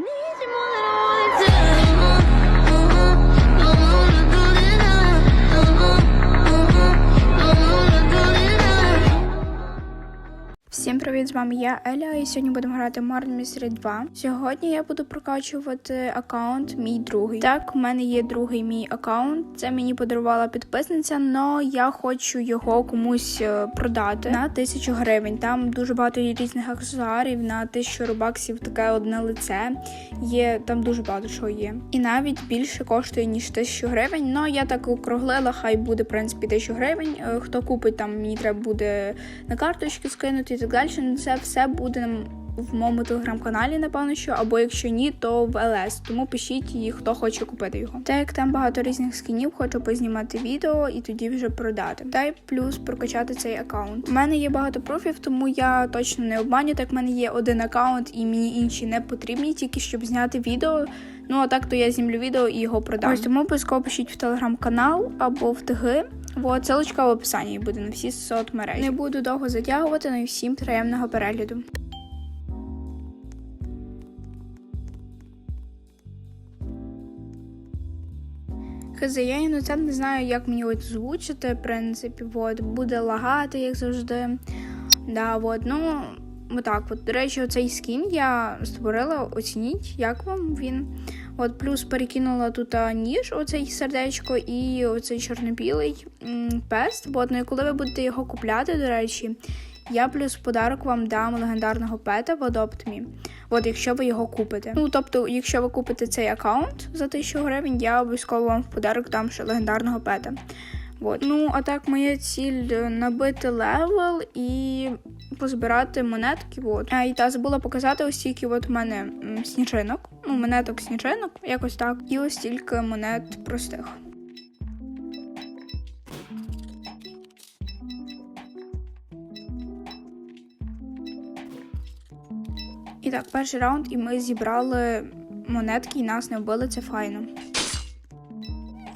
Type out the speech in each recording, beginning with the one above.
明治もな привіт, з вами я Еля, і сьогодні будемо грати Modern Mystery 2. Сьогодні я буду прокачувати аккаунт мій другий. Так, у мене є другий мій аккаунт. Це мені подарувала підписниця, але я хочу його комусь е, продати на тисячу гривень. Там дуже багато різних аксесуарів на тисячу робаксів таке одне лице. Є там дуже багато чого є. І навіть більше коштує ніж тисячу гривень. Ну я так округлила, хай буде в принципі тисячу гривень. Е, Хто купить там, мені треба буде на карточки скинути і так далі. Це все буде в моєму телеграм-каналі, напевно, що або якщо ні, то в ЛС. Тому пишіть і хто хоче купити його. Так як там багато різних скінів, хочу познімати відео і тоді вже продати. Та й плюс прокачати цей аккаунт. У мене є багато профів, тому я точно не обманю. Так в мене є один аккаунт, і мені інші не потрібні, тільки щоб зняти відео. Ну а так то я знімлю відео і його продам. Ось тому обов'язково пишіть в телеграм-канал або в ТГ. Вот, ссылочка в описанні буде на всі соцмережі. Не буду довго затягувати, ну і всім приємного перегляду. Я іноземно не знаю, як мені от звучити, в принципі, от, буде лагати, як завжди. Да, от, ну, отак. От, до речі, оцей скін я створила, оцініть, як вам він. От, плюс перекинула тут ніж, оцей сердечко, і оцей чорно-білий перст. От, ну коли ви будете його купляти, до речі, я плюс в подарок вам дам легендарного пета в Adopt.me. От, якщо ви його купите. Ну, тобто, якщо ви купите цей аккаунт за 1000 гривень, я обов'язково вам в подарок дам ще легендарного пета. От. Ну, а так, моя ціль е, набити левел і позбирати монетки. От. А, і та забула показати ось тільки от у мене сніжинок. Ну, монеток сніжинок, якось так. І ось тільки монет простих. І так, перший раунд, і ми зібрали монетки, і нас не вбили, це файно.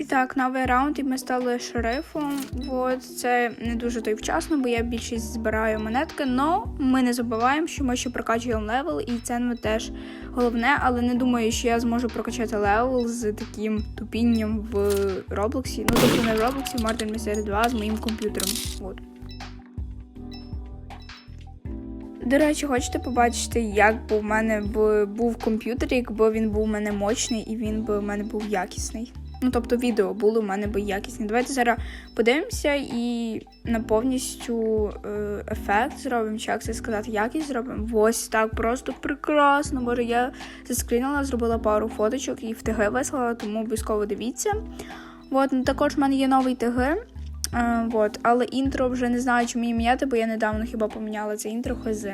І так, новий раунд, і ми стали шерифом. От це не дуже то й вчасно, бо я більшість збираю монетки. Но ми не забуваємо, що ми ще прокачуємо левел, і це ну, теж головне, але не думаю, що я зможу прокачати левел з таким тупінням в Роблоксі. Ну, тобто не в Роблоксі, в Martin Mystery 2 з моїм комп'ютером. От. До речі, хочете побачити, як би в мене був комп'ютер, якби він був у мене мощний і він би у мене був якісний. Ну, тобто відео було в мене би якісні. Давайте зараз подивимося і на повністю е, ефект зробимо, чи як це сказати, якість зробимо. Ось так просто прекрасно. Боже, я заскрінила, зробила пару фоточок і в ТГ вислала, тому обов'язково дивіться. От, ну, також в мене є новий ТГ. Е, вот. Але інтро вже не знаю, чи мені міняти, бо я недавно хіба поміняла це інтро хз.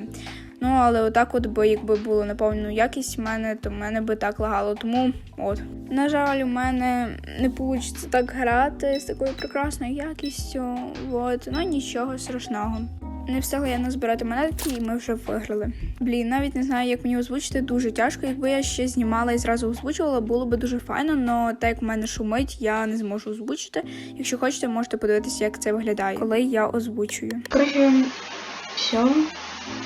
Ну, але отак, от би якби було на повну якість в мене, то в мене би так лагало. Тому от. На жаль, у мене не вийде так грати з такою прекрасною якістю. От. Ну нічого страшного. Не встигла я назбирати монетки, і ми вже виграли. Блін, навіть не знаю, як мені озвучити дуже тяжко. Якби я ще знімала і зразу озвучувала, було би дуже файно, але так як в мене шумить, я не зможу озвучити. Якщо хочете, можете подивитися, як це виглядає, коли я озвучую. Короче, все,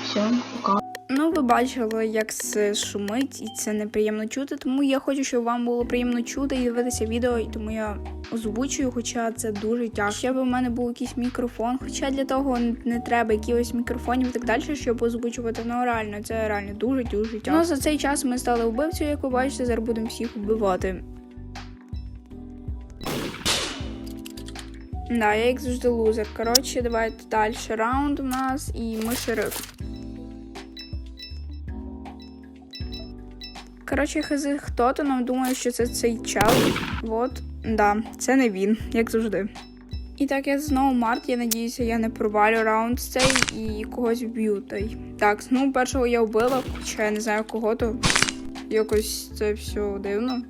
все, пока. Ну, ви бачили, як це шумить, і це неприємно чути. Тому я хочу, щоб вам було приємно чути і дивитися відео, і тому я озвучую, хоча це дуже тяжко. Ще б у мене був якийсь мікрофон, хоча для того не треба якихось мікрофонів і так далі, щоб озвучувати. Ну реально, це реально дуже дуже тяжко. Ну за цей час ми стали вбивцею, як ви бачите, зараз будемо всіх вбивати. Да, я як завжди лузер. Коротше, давайте далі раунд у нас, і ми шериф. Коротше, хз, хто-то нам думає, що це цей чел. Вот, да, це не він, як завжди. І так, я знову Март, я надіюся, я не провалю раунд цей і когось вб'ю. Той. Так, ну першого я вбила, хоча я не знаю кого, то якось це все дивно.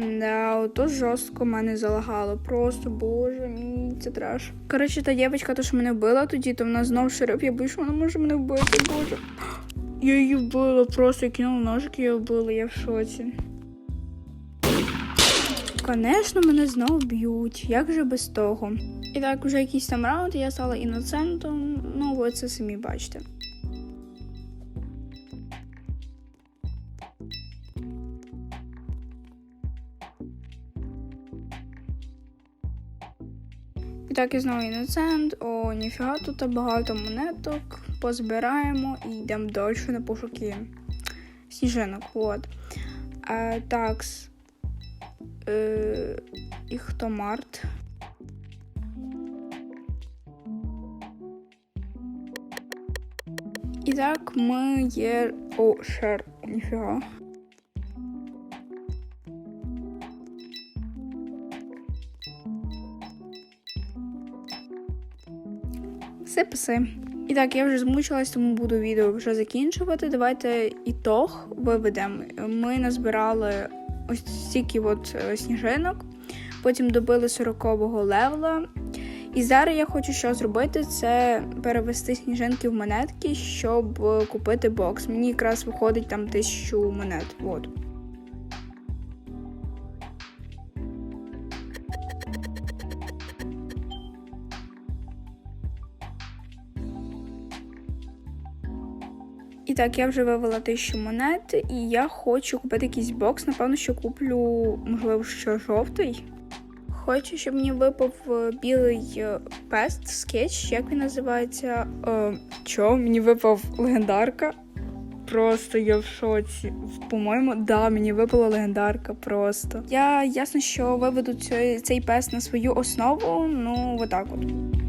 Да, ото жорстко мене залагало. Просто боже мій, це треш. Коротше, та дівчинка, то що мене вбила тоді, то вона знов шериф, я боюсь, що вона може мене вбити, боже. Я її вбила, просто я кинула ножик, я вбила, я в шоці. Конечно, мене знову б'ють. Як же без того? І так, вже якийсь там раунд, я стала іноцентом. Ну, ви це самі бачите. І так, я знову іноцент. О, ніфіга, тут багато монеток. Позбираємо і йдемо далі на пошуки сніжинок. От. А, такс. Е, і хто Март? І так, ми є. О, шер, ніфіга. Все пси. І так, я вже змучилась, тому буду відео вже закінчувати. Давайте ітог виведемо. Ми назбирали ось стільки от е, сніжинок, потім добили 40-го левела. І зараз я хочу що зробити, це перевести сніжинки в монетки, щоб е, купити бокс. Мені якраз виходить там тисячу монет. От. Так, я вже вивела тисячу монет, і я хочу купити якийсь бокс. Напевно, що куплю, можливо, що жовтий. Хочу, щоб мені випав е, білий е, пест, скетч, як він називається. Е, чо? Мені випав легендарка. Просто я в шоці. По-моєму, да, мені випала легендарка просто. Я ясно, що виведу цей, цей пест на свою основу, ну отак от.